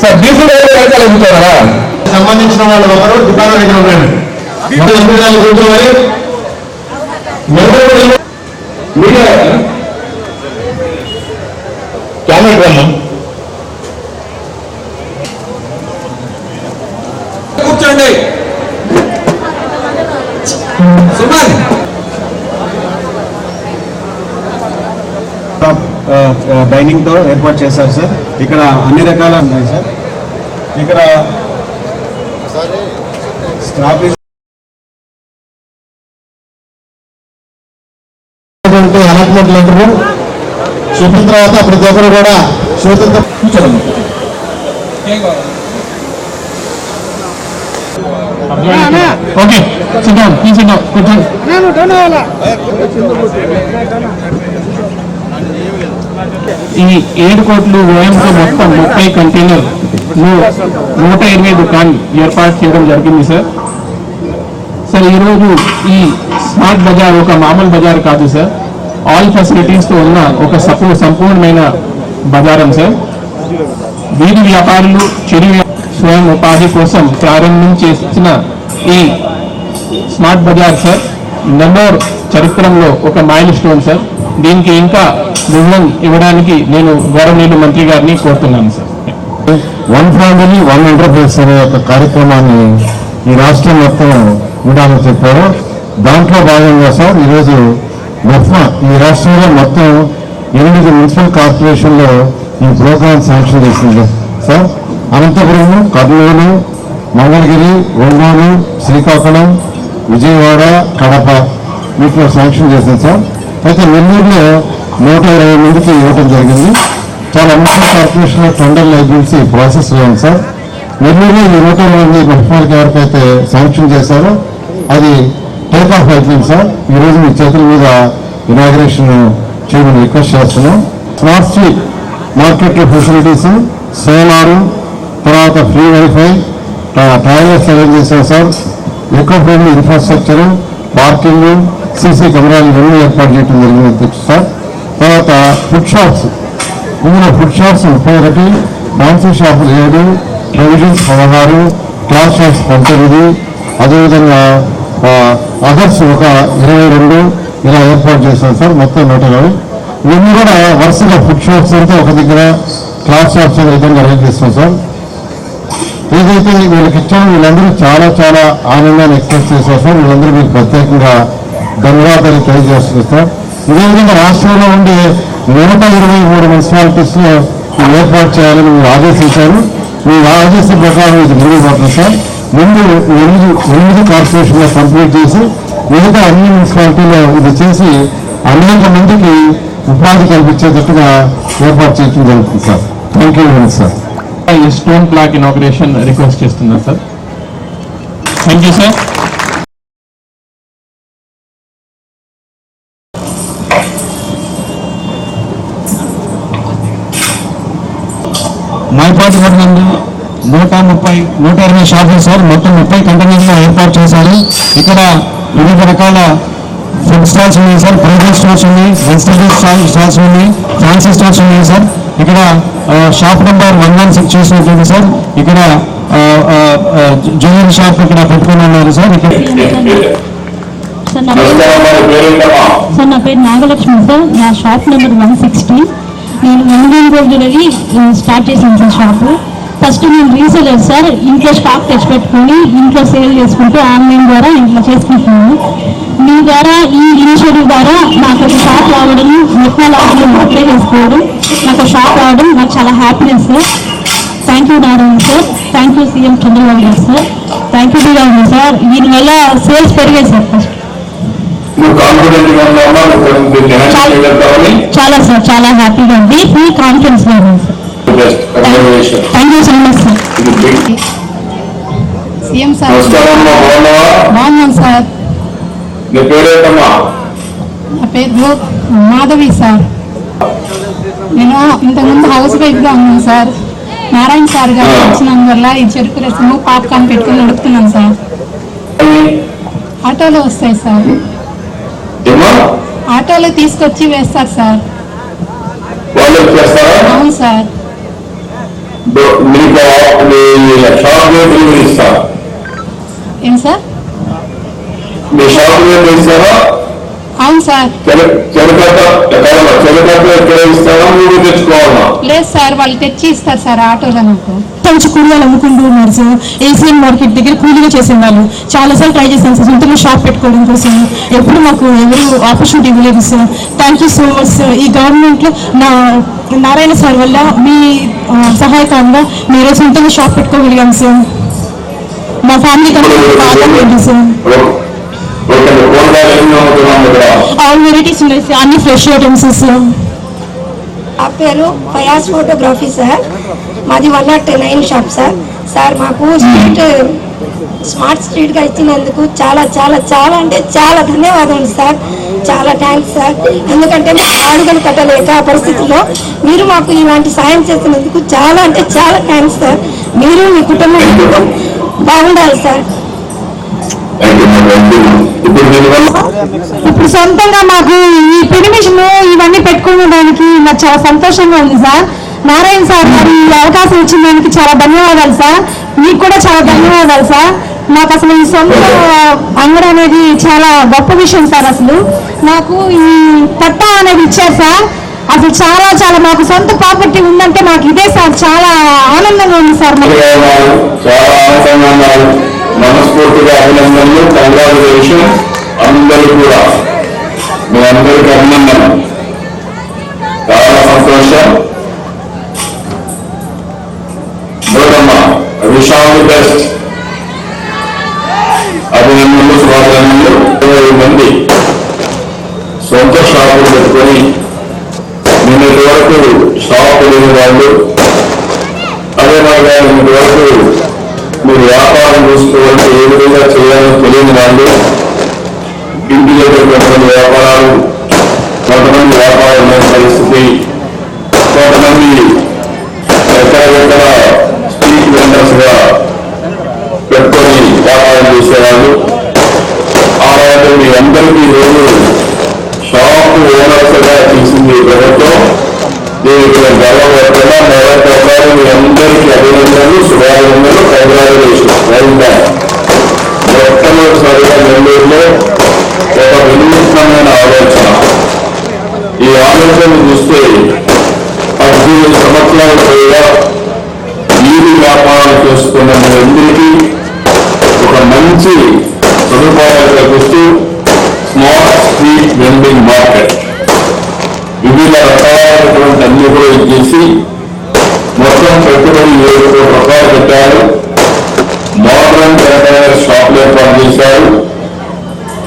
Sir DC కాగితాలు అమ్ముతారా సంబంధించిన వాళ్ళు ఒకరు దుకాణం దగ్గర ఉండండి మొత్తం ఎనిమిది నెలలు కూర్చోవాలి ఎవరు మీడియా కెమెరా డైనింగ్తో ఏర్పాటు చేశారు సార్. ఇక్కడ అన్ని రకాల ఉన్నాయి సార్. ఇక్కడ స్టాఫ్ అలాట్మెంట్ లెటర్ చూపిన తర్వాత ప్రతి ఒక్కరు కూడా స్వతంత్ర ఓకే సిద్ధం సిద్ధం కూర్చోండి. ఈ ఏడు కోట్లు వ్యయంతో మొత్తం ముప్పై కంటైనర్ నూట ఇరవై దుకాణం ఏర్పాటు చేయడం జరిగింది సార్. సార్ ఈరోజు ఈ స్మార్ట్ బజార్ ఒక మామూలు బజార్ కాదు సార్. ఆల్ ఫెసిలిటీస్తో ఉన్న ఒక సపూ సంపూర్ణమైన బజారం సార్. వీధి వ్యాపారులు చిరు స్వయం ఉపాధి కోసం ప్రారంభించేసిన ఈ స్మార్ట్ బజార్ సార్ నెల్లూరు చరిత్రలో ఒక మైల్ స్టోన్ సార్. దీనికి ఇంకా వివరణ ఇవ్వడానికి నేను గౌరవనీయులు మంత్రి గారిని కోరుతున్నాను sir. One family one enterprise అనే ఒక కార్యక్రమాన్ని ఈ రాష్ట్రం మొత్తం ఉండాలని చెప్పారు. దాంట్లో భాగంగా సార్ ఈరోజు మొత్తం ఈ రాష్ట్రంలో మొత్తం ఎనిమిది మున్సిపల్ కార్పొరేషన్లో ఈ ప్రోగ్రామ్ శాంక్షన్ చేసింది. సార్ అనంతపురం కర్నూలు మంగళగిరి ఒంగోలు శ్రీకాకుళం విజయవాడ కడప వీటిలో శాంక్షన్ చేసింది సార్. అయితే నెల్లూరులో నూట ఇరవై మందికి ఇవ్వటం జరిగింది. చాలా మున్సిపల్ కార్పొరేషన్ టెండర్లు ఏజెన్సీ ప్రాసెస్లో ఉంది సార్. నెల్లూరులో ఈ నూట ఇరవై మంది మున్సిపాలిటీ ఎవరికైతే శాంక్షన్ చేశారో అది టేక్ ఆఫ్ అయిపోయింది సార్. ఈరోజు మీ చేతుల మీద ఇనాగ్రేషన్ చేయమని రిక్వెస్ట్ చేస్తున్నాం. Smart street market facilities solar తర్వాత ఫ్రీ వైఫై టాయిలెట్స్ అరేంజ్ చేశాం సార్. ఎక్కువ ఫ్రెండ్లీ ఇన్ఫ్రాస్ట్రక్చర్ పార్కింగ్ సీసీ కెమెరాలు ఇవన్నీ ఏర్పాటు చేయడం జరిగింది తెలుసు సార్. తర్వాత ఫుడ్ షాప్స్ ఇందులో ఫుడ్ షాప్స్ ముప్పై ఒకటి డాన్సీ షాపులు ఏడు ప్రొవిజన్స్ పదహారు క్లాస్ షాప్స్ పంతొమ్మిది. అదేవిధంగా అదర్స్ ఒక ఇరవై రెండు ఇలా ఏర్పాటు చేశాం సార్ మొత్తం నూట ఇరవై ఇవన్నీ కూడా వరుసగా ఫుడ్ షాప్స్ అంతా ఒక దగ్గర క్లాస్ షాప్స్ అనే విధంగా అరేంజ్ చేస్తాం సార్. ఏదైతే వీళ్ళకి ఇచ్చామో వీళ్ళందరూ చాలా చాలా ఆనందాన్ని ఎక్స్ప్రెస్ చేశారు సార్. వీళ్ళందరూ మీకు ప్రత్యేకంగా ధన్యవాదాలు తెలియజేస్తున్నారు సార్. విధంగా రాష్ట్రంలో ఉండే నూట ఇరవై మూడు మున్సిపాలిటీస్లో ఏర్పాటు చేయాలని మీరు ఆదేశించారు. మీ ఆదేశం ప్రకారం ఇది మెరుగుపడుతుంది సార్. ముందు ఎనిమిది ఎనిమిది కార్పొరేషన్లో కంప్లీట్ చేసి మిగతా అన్ని మున్సిపాలిటీలో ఇది చేసి అనేక మందికి ఉపాధి కల్పించేటట్టుగా ఏర్పాటు చేయడం జరుగుతుంది sir. Thank you very much sir stone plaque inauguration request చేస్తున్నాను sir. Thank you sir Maipati Nandu నూట ముప్పై నూట ఇరవై షాపులు సార్. మొత్తం ముప్పై కంటైనర్లు ఏర్పాటు చేశారు. ఇక్కడ వివిధ రకాల ఫుడ్ స్టాల్స్ ఉన్నాయి సార్. ప్రైవేట్ స్టోర్స్ ఉన్నాయి వెజిటబుల్ స్టాల్స్ ఉన్నాయి ఫ్యాన్సీ స్టాల్స్ ఉన్నాయి సార్. ఇక్కడ shop number one one six చూసినట్లయితే సార్ ఇక్కడ జ్యువెలరీ షాప్ ఇక్కడ పెట్టుకుని ఉన్నారు సార్. ఇక్కడ సార్ నా పేరు సార్ నా పేరు నాగలక్ష్మి సార్. నా షాప్ నెంబర్ వన్ సిక్స్టీ నేను ఎనిమిది రోజులకి స్టార్ట్ చేశాను సార్ షాపు ఫస్ట్ నేను రీసేలర్ సార్ ఇంట్లో స్టాక్ తెచ్చిపెట్టుకొని ఇంట్లో సేల్ చేసుకుంటూ ఆన్లైన్ ద్వారా ఇంట్లో చేసుకుంటున్నాను. మీ ద్వారా ఈ ఇనిషియేటివ్ ద్వారా నాకు ఒక షాప్ రావడం మెట్నా లాభంలో అప్లై చేసుకోవడం నాకు షాప్ రావడం నాకు చాలా happiness sir. Thank you Narayana sir. Thank you CM Chandrababu garu sir. Thank you Narayana sir. దీనివల్ల సేల్స్ పెరిగాయి సార్ ఫస్ట్. చాలా సార్ చాలా హ్యాపీగా ఉంది. ఫుల్ కాన్ఫిడెన్స్లో ఉంది సార్ సీఎం సార్ బాగున్నాను నీ పేరేంటమ్మా? నా పేరు మాధవి సార్ నేను ఇంతకుముందు హౌస్ వైఫ్గా ఉన్నాను సార్ నారాయణ సార్ గారు వచ్చినందువల్ల ఈ చెరుకు రసము పాప్కార్న్ పెట్టుకుని నడుపుతున్నాం సార్ ఆటోలో వస్తాయి సార్ ఆటోలో తీసుకొచ్చి వేస్తారు సార్ అవును సార్ మీకు మీ షాప్లో డెలివరీ ఇస్తారా ఏం సార్ మీ షాప్లో ఇస్తారా అవును సార్. లేదు సార్ వాళ్ళు తెచ్చి ఇస్తారు సార్ ఆటోలో నాకు. కొంచెం కూరగాయలు అమ్ముకుంటూ ఉన్నారు సార్. ఏసీఎం మార్కెట్ దగ్గర కూలీగా చేసేవాళ్ళు. చాలాసార్లు ట్రై చేశాను సార్. సొంతంగా షాప్ పెట్టుకోవడం కోసం. ఎప్పుడు మాకు ఎవరు ఆపర్చునిటీ ఇవ్వలేదు sir. Thank you so much sir ఈ గవర్నమెంట్లో నా నారాయణ సార్ వల్ల మీ సహాయకంగా మీరు సొంతంగా షాప్ పెట్టుకోగలిగాం సార్. మా బాగా ఉంది సార్. ఆల్ వెరైటీస్ ఉన్నాయి సార్ అన్ని ఫ్రెష్ ఐటమ్స్ సార్ నా పేరు ఫయాజ్ ఫోటోగ్రఫీ సార్ మాది one nought nine shop sir sir మాకు స్ట్రీట్ స్మార్ట్ స్ట్రీట్గా ఇచ్చినందుకు చాలా చాలా చాలా అంటే చాలా ధన్యవాదాలు సార్ చాలా థ్యాంక్స్ సార్ ఎందుకంటే మేము అడుగులు కట్టలేక ఆ పరిస్థితుల్లో మీరు మాకు ఇలాంటి సాయం చేసినందుకు చాలా అంటే చాలా థ్యాంక్స్ సార్ మీరు మీ కుటుంబం బాగుండాలి సార్ ఇప్పుడు సొంతంగా మాకు ఈ పెర్మిషన్ ఇవన్నీ పెట్టుకోవడానికి నాకు చాలా సంతోషంగా ఉంది సార్. నారాయణ సార్ మరి ఈ అవకాశం ఇచ్చిన దానికి చాలా ధన్యవాదాలు సార్. మీకు కూడా చాలా ధన్యవాదాలు సార్. నాకు అసలు ఈ సొంత అంగడి అనేది చాలా గొప్ప విషయం సార్ అసలు. నాకు ఈ పట్టా అనేది ఇచ్చారు సార్. అసలు చాలా చాలా మాకు సొంత ప్రాపర్టీ ఉందంటే నాకు ఇదే సార్. చాలా ఆనందంగా ఉంది సార్ మాకు. మనస్ఫూర్తిగా అభినందనలు కంగ్రాచులేషన్ అందరూ కూడా మీ అందరికీ అభినందన చాలా సంతోషం. Gowramma wish all the best. అభినందనలు శుభాకాంక్షలు. ఇరవై మంది సొంత షాపులు పెట్టుకొని నిన్నటి వరకు షాపు లేని వాళ్ళు అదే మాదిరిగా నిన్నటి వరకు తెలియని వాళ్ళు ఇంటి దగ్గర వ్యాపారాలు కొంతమంది వ్యాపారాలు పరిస్థితి సంవత్సరాల పైగా వీధి వ్యాపారాలు చేసుకున్న మీ అందరికీ ఒక మంచి సదుపాయాలు కల్పిస్తూ స్మార్ట్ స్ట్రీట్ వెండింగ్ మార్కెట్. వివిధ రకాలైనటువంటి అన్ని కూడా ఇచ్చేసి మొత్తం పెట్టుబడి ఏడు కోట్ల రూపాయలు పెట్టారు. మోడర్న్ టెంపైర్ షాపులు ఏర్పాటు చేశారు.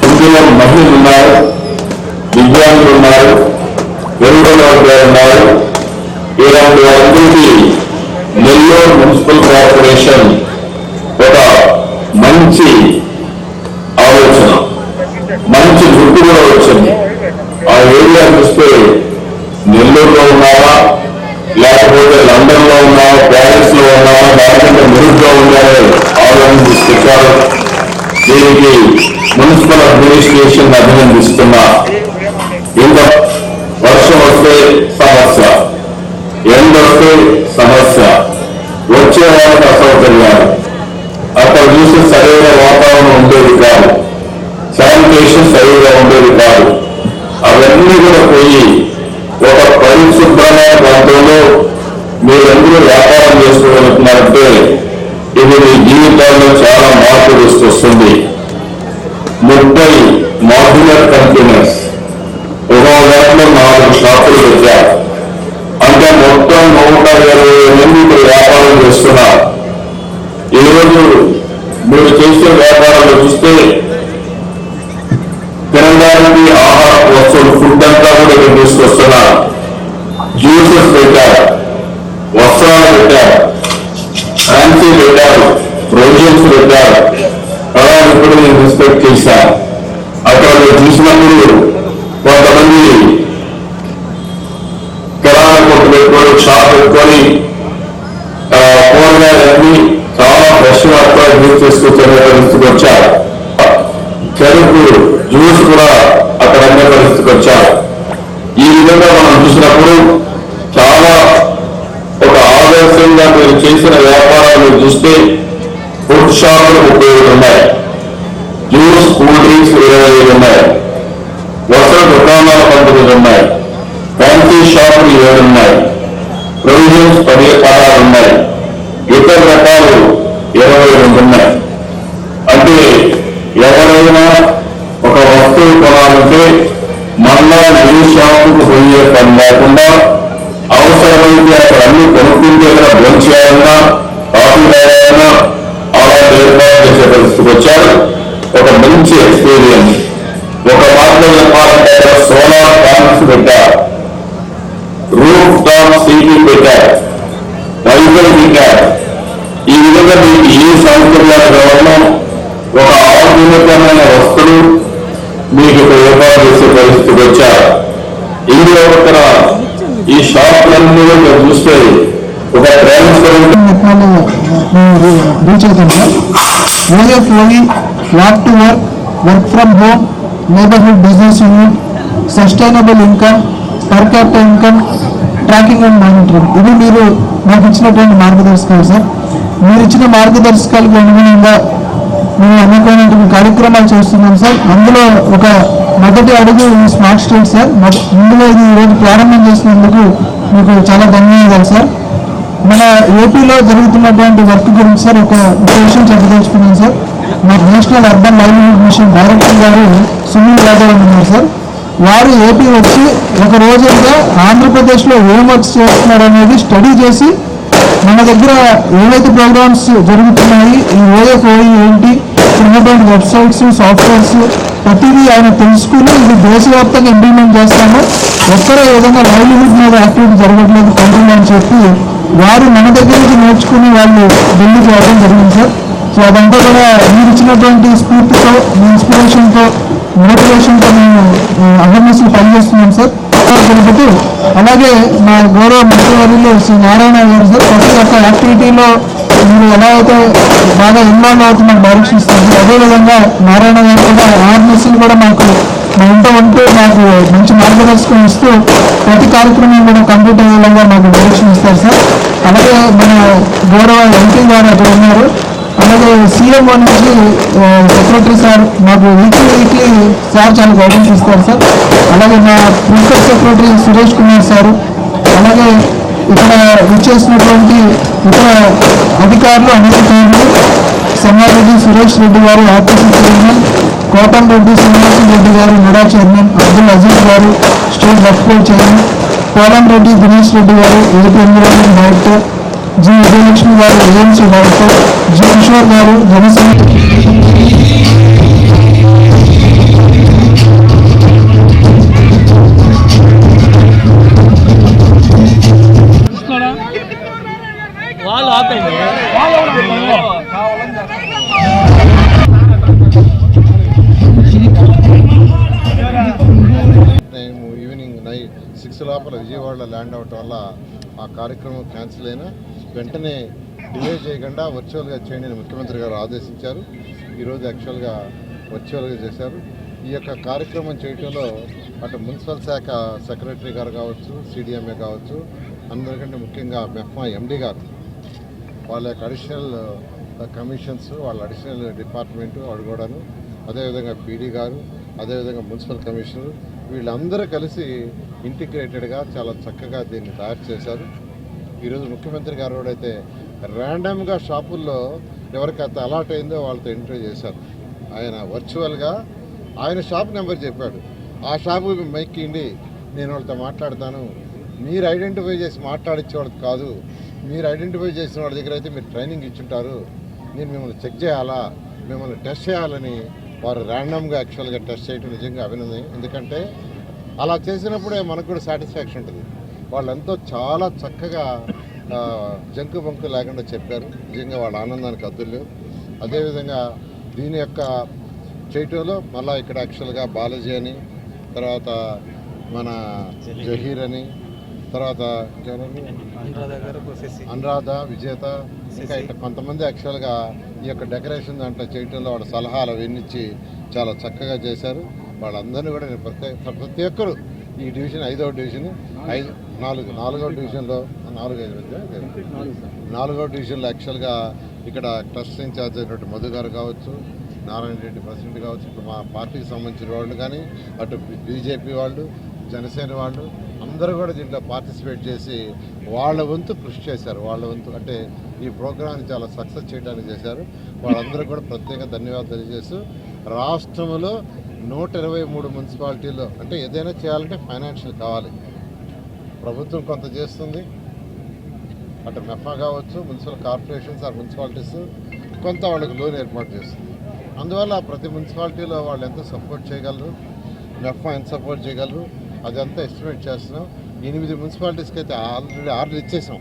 ఇందులో మహిళలు ఉన్నారు దివ్యాంగులు ఉన్నారు వెలుగుల వర్గాలు ఉన్నారు ఇలాంటి వారందరికీ నెల్లూరు మున్సిపల్ కార్పొరేషన్ ఒక మంచి ఆలోచన. మంచి గుర్తు కూడా వచ్చింది. ఆ ఏరియా చూస్తే నెల్లూరులో ఉన్నావా? లేకపోతే లండన్లో ఉన్నావా? ప్యారిస్లో ఉన్నావా? లేకపోతే మెరుగ్గా ఉన్నారో ఆలోచించారు దీనికి మున్సిపల్ అడ్మినిస్ట్రేషన్ అభినందిస్తున్నా. ఇంకా వర్షం వస్తే సమస్య. ఎండ వస్తే సమస్య. వచ్చే వాళ్ళకి అసౌకర్యాలు అక్కడ చూస్తే సరైన వాతావరణం ఉండేది కాదు. శానిటేషన్ సరిగా ఉండేది కాదు. అవన్నీ కూడా పోయి ఒక పరిశుభ్రమైన ప్రాంతంలో మీరందరూ వ్యాపారం చేసుకోగలుగుతున్నారంటే ఇది మీ జీవితాల్లో చాలా మార్పు తీసుకొస్తుంది ముప్పై మాడ్యులర్ కంపెనీస్. ఒక దాంట్లో నాలుగు షాపులు పెట్టారు. నూట ఇరవై మంది ఇక్కడ వ్యాపారం చేస్తున్నారు? ఈరోజు మీరు చేసే వ్యాపారాలు చూస్తే తినడానికి ఆహార వస్తువులు ఫుడ్ అంతా కూడా ఇక్కడ తీసుకొస్తున్నారు. జ్యూసెస్ పెట్టారు వస్త్రాలు పెట్టారు ఫ్యాన్సీ పెట్టారు ప్రొవిజన్స్ పెట్టారు. అలా ఇప్పుడు నేను రెస్పెక్ట్ చేశాను. అక్కడ మీరు చూసినప్పుడు పట్టుకొని కూరగాయలు అన్ని చాలా ఫ్రెష్ వాటితో చేసుకొచ్చే పరిస్థితికి చెరుకు జ్యూస్ కూడా అక్కడ అనే పరిస్థితికి వచ్చారు. ఈ విధంగా మనం చూసినప్పుడు చాలా ఒక ఆదర్శంగా మీరు చేసిన వ్యాపారాలు చూస్తే ఫుడ్ షాపులు ముప్పై ఉన్నాయి. జ్యూస్ కూల్ డ్రింక్స్ ఇరవై ఉన్నాయి. వస్త్ర దుకాణాల పంపిణీలు ఉన్నాయి. ఫ్యాన్సీ షాపులు ఏడు ఉన్నాయి. ప్రొవిజన్స్ పదిహేను పాఠాలు ఉన్నాయి. ఇతర రకాలు ఇరవై రెండు ఉన్నాయి. అంటే ఎవరైనా ఒక వస్తువు కొనాలంటే మళ్ళా న్యూ షాపుకు పోయే పని లేకుండా అవసరమైతే అక్కడ అన్ని కొనుక్కుంటే కదా భోజనం చేయాలన్నా ఆధునికమైన వస్తువులు మీకు ఇక్కడ ఏర్పాటు చేసే పరిస్థితికి వచ్చారు. ఇందులో ఒక ఈ షాపులన్నీ కూడా చూస్తే ఒక ట్రాన్స్పరెంట్ రీచ్ అవుతాం sir to work work from home neighbourhood business unit sustainable income per capital income tracking and monitoring ఇది మీరు మాకు ఇచ్చినటువంటి మార్గదర్శకాలు సార్. మీరు ఇచ్చిన మార్గదర్శకాలకు అనుగుణంగా మేము అనేకమైనటువంటి కార్యక్రమాలు చేస్తున్నాం సార్. అందులో ఒక మొదటి అడుగు ఈ స్మార్ట్ స్ట్రీట్ సార్. మొద- ముందుగా ఇది ఈరోజు ప్రారంభం చేసినందుకు మీకు చాలా ధన్యవాదాలు సార్. మన ఏపీలో జరుగుతున్నటువంటి వర్క్ గురించి సార్ ఒక ఒక విషయం చెప్పదలుచుకున్నాను సార్. మా national urban livelihood mission director garu Sunil Yadav ఉన్నారు సార్. వారు ఏపీ వచ్చి ఒక రోజంతా ఆంధ్రప్రదేశ్లో ఏం వర్క్స్ చేస్తున్నారు అనేది స్టడీ చేసి మన దగ్గర ఏవైతే ప్రోగ్రామ్స్ జరుగుతున్నాయి ఈ ఓఎఫ్ఓఈ ఏంటి ఇక్కడ వెబ్సైట్స్ సాఫ్ట్వేర్స్ ప్రతిదీ ఆయన తెలుసుకుని ఇది దేశవ్యాప్తంగా ఇంప్లిమెంట్ చేస్తాము. ఒక్కరే విధంగా లైవ్లీహుడ్ మీద యాక్టివిటీ జరగట్లేదు కంటిన్యూ అని చెప్పి వారు మన దగ్గర నుంచి నేర్చుకుని వాళ్ళు ఢిల్లీకి రావడం జరిగింది సార్ సో అదంతా కూడా మీరు ఇచ్చినటువంటి స్ఫూర్తితో మీ ఇన్స్పిరేషన్తో మోటివేషన్తో మేము అవేర్నెస్ పనిచేస్తున్నాం సార్ తెలుపుతూ అలాగే మా గౌరవ మంత్రివర్యులు శ్రీ నారాయణ గారు సార్ ప్రతి ఒక్క యాక్టివిటీలో మీరు ఎలా అయితే బాగా ఇన్వాల్వ్ అవుతున్నారు పరీక్షిస్తుంది అదేవిధంగా నారాయణ గారు కూడా అవేర్నెస్లు కూడా మాకు మా ఇంట ఉంటూ మాకు మంచి మార్గదర్శకం ఇస్తూ ప్రతి కార్యక్రమం కూడా కంప్లీట్ అయ్యేలాగా మాకు డైరెక్షన్ ఇస్తారు సార్. అలాగే మన గౌరవ ఎంపీ గారు అక్కడ ఉన్నారు. అలాగే సీఎం నుంచి సెక్రటరీ సార్ మాకు వీక్లీ వీక్లీ సార్ చాలా గైడెన్స్ ఇస్తారు సార్. అలాగే మా principal secretary Suresh Kumar sir. అలాగే ఇక్కడ విచ్చేసినటువంటి ఇతర అధికారులు అధికారులు సమారెడ్డి Suresh Reddy garu RTC chairman Kotam Reddy Srinivasam Reddy garu Nada chairman Abdul Aziz garu state Waqf board chairman Kolam Reddy Dinesh Reddy garu AP environment director G Vijayalakshmi garu AMC director G Kishore గారు జనసేన సిక్స్ లోపల విజయవాడలో ల్యాండ్ అవటం వల్ల ఆ కార్యక్రమం క్యాన్సిల్ అయినా వెంటనే డిలే చేయకుండా వర్చువల్గా చేయండి అని ముఖ్యమంత్రి గారు ఆదేశించారు. ఈరోజు యాక్చువల్గా వర్చువల్గా చేశారు. ఈ యొక్క కార్యక్రమం చేయటంలో అటు మున్సిపల్ శాఖ సెక్రటరీ గారు కావచ్చు సిడిఎంఏ కావచ్చు అందరికంటే ముఖ్యంగా మెఫ్మా ఎండి గారు. వాళ్ళ యొక్క అడిషనల్ కమిషన్స్ వాళ్ళ అడిషనల్ డిపార్ట్మెంటు వాడు కూడాను అదేవిధంగా పీడీ గారు అదేవిధంగా మున్సిపల్ కమిషనర్ వీళ్ళందరూ కలిసి ఇంటిగ్రేటెడ్గా చాలా చక్కగా దీన్ని తయారు చేశారు. ఈరోజు ముఖ్యమంత్రి గారు కూడా అయితే ర్యాండమ్గా షాపుల్లో ఎవరికైతే అలాట్ అయిందో వాళ్ళతో ఎంట్రీ చేశారు. ఆయన వర్చువల్గా ఆయన షాప్ నెంబర్ చెప్పాడు. ఆ షాపు మైక్కిండి నేను వాళ్ళతో మాట్లాడతాను. మీరు ఐడెంటిఫై చేసి మాట్లాడించే వాళ్ళది కాదు. మీరు ఐడెంటిఫై చేసిన వాళ్ళ దగ్గర అయితే మీరు ట్రైనింగ్ ఇచ్చుంటారు. నేను మిమ్మల్ని చెక్ చేయాలా? మిమ్మల్ని టెస్ట్ చేయాలని వారు ర్యాండమ్గా యాక్చువల్గా టెస్ట్ చేయడం నిజంగా అభినందన ఎందుకంటే అలా చేసినప్పుడే మనకు కూడా సాటిస్ఫాక్షన్ ఉంటుంది. వాళ్ళు ఎంతో చాలా చక్కగా జంకు బంకు లేకుండా చెప్పారు. నిజంగా వాళ్ళ ఆనందానికి అద్దులు అదేవిధంగా దీని యొక్క చేయటంలో మళ్ళీ ఇక్కడ యాక్చువల్గా బాలాజీ అని తర్వాత మన జహీర్ అని తర్వాత? అనురాధ విజేత ఇంకా ఇట్లా కొంతమంది యాక్చువల్గా ఈ యొక్క డెకరేషన్ దాంట్లో చేయటంలో వాళ్ళ సలహాలు అవన్నీ ఇచ్చి చాలా చక్కగా చేశారు. వాళ్ళందరినీ కూడా నేను ప్రత్యేక ప్రతి ఒక్కరు ఈ డివిజన్ ఐదవ డివిజన్ ఐదు నాలుగు నాలుగవ డివిజన్లో నాలుగు ఐదు మధ్య నాలుగవ డివిజన్లో యాక్చువల్గా ఇక్కడ ట్రస్ట్ ఇన్ఛార్జ్ అయినటువంటి మధు గారు కావచ్చు నారాయణ రెడ్డి ప్రెసిడెంట్ కావచ్చు ఇప్పుడు మా పార్టీకి సంబంధించిన వాళ్ళు కానీ అటు బీజేపీ వాళ్ళు జనసేన వాళ్ళు అందరూ కూడా దీంట్లో పార్టిసిపేట్ చేసి వాళ్ళ వంతు కృషి చేశారు. వాళ్ళ వంతు అంటే ఈ ప్రోగ్రామ్ని చాలా సక్సెస్ చేయడానికి చేశారు. వాళ్ళందరూ కూడా ప్రత్యేక ధన్యవాదాలు తెలియజేస్తూ రాష్ట్రంలో నూట ఇరవై మూడు మున్సిపాలిటీల్లో అంటే ఏదైనా చేయాలంటే ఫైనాన్షియల్ కావాలి. ప్రభుత్వం కొంత చేస్తుంది. అటు మెఫా కావచ్చు మున్సిపల్ కార్పొరేషన్స్ ఆర్ మున్సిపాలిటీస్ కొంత వాళ్ళకి లోన్ ఏర్పాటు చేస్తుంది. అందువల్ల ప్రతి మున్సిపాలిటీలో వాళ్ళు ఎంత సపోర్ట్ చేయగలరు? మెఫా ఎంత సపోర్ట్ చేయగలరు? అదంతా ఎస్టిమేట్ చేస్తున్నాం. ఎనిమిది మున్సిపాలిటీస్కి అయితే ఆల్రెడీ ఆర్డర్ ఇచ్చేసాం.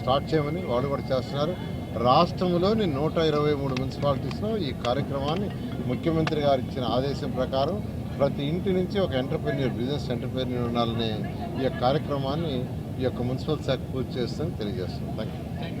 స్టార్ట్ చేయమని వాళ్ళు కూడా చేస్తున్నారు. రాష్ట్రంలోని నూట ఇరవై మూడు మున్సిపాలిటీస్లో ఈ కార్యక్రమాన్ని ముఖ్యమంత్రి గారు ఇచ్చిన ఆదేశం ప్రకారం ప్రతి ఇంటి నుంచి ఒక ఎంటర్ప్రెన్యూర్ బిజినెస్ ఎంటర్ప్రెన్యూర్ ఉండాలని ఈ యొక్క కార్యక్రమాన్ని ఈ యొక్క మున్సిపల్ శాఖ పూర్తి చేస్తుందని తెలియజేస్తున్నాం థ్యాంక్ యూ